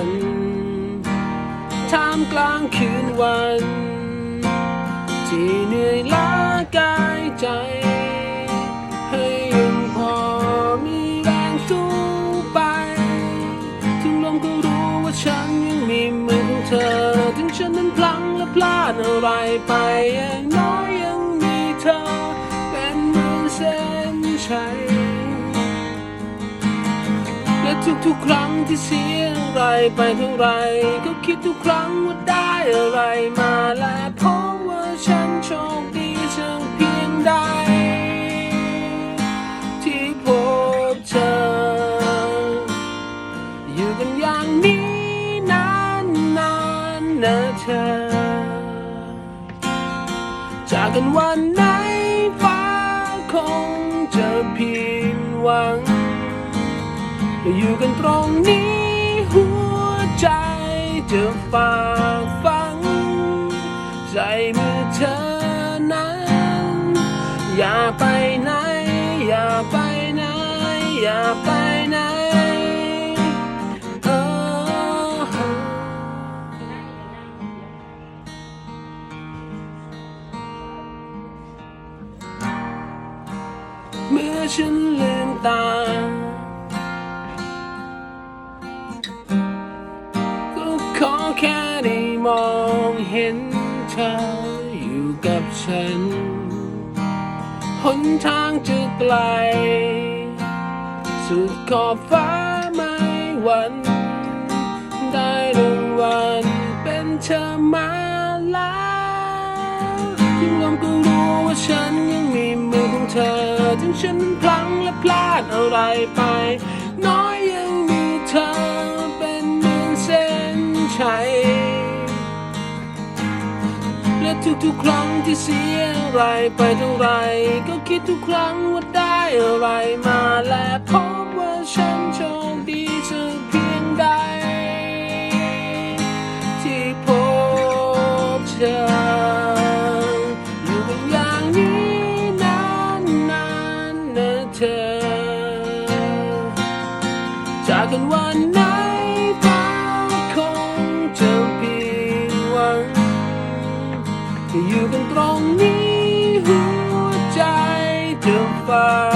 ันท่ามกลางคืนวัน ที่เหนื่อยล้ากายใจ ให้ยังพอมีแรงสู้ไป ถึงลมก็รู้ว่าฉันยังมีเหมือนเธอ ถึงฉันนั้นพลังและพลาดอะไรไปอย่างน้อยยังมีเธอ เป็นเหมือนเส้นชัย ทุกๆครั้งที่เสียอะไรไปเท่าไรก็คิดทุกครั้งว่าได้อะไรมาและเพบว่าฉันโชคดีสักเพียงใดที่พบเธอ อยู่กันอย่างนี้นานนานๆนะเธอ จากกันวันไหนฟ้าคงจะผิดหวัง อยู่กันตรงนี้ หัวใจจะฝากฟัง ใจมือเธอนั้น อย่าไปไหน อย่าไปไหน อย่าไปไหนเออเมื่อฉันลืมตา มองเห็นเธออยู่กับฉัน หนทางจะไกล สุดขอบฟ้าไม่หวันได้รางวัลเป็นเธอมาแล้วยิ่งลมก็รู้ว่าฉันยังมีมือของเธอ ถึงฉันพลั้งและพลาดอะไรไป และทุกๆ ครั้งที่เสียอะไรไปเท่าไรก็คิดทุกครั้งว่าได้อะไรมาและพบว่าฉันโชคดีสักเพียงใด ที่พบเธออยู่กันอย่างนี้นานนานๆนะเธอ จากกันวันไหน อยู่กันตรงนี้หัวใจจะฝา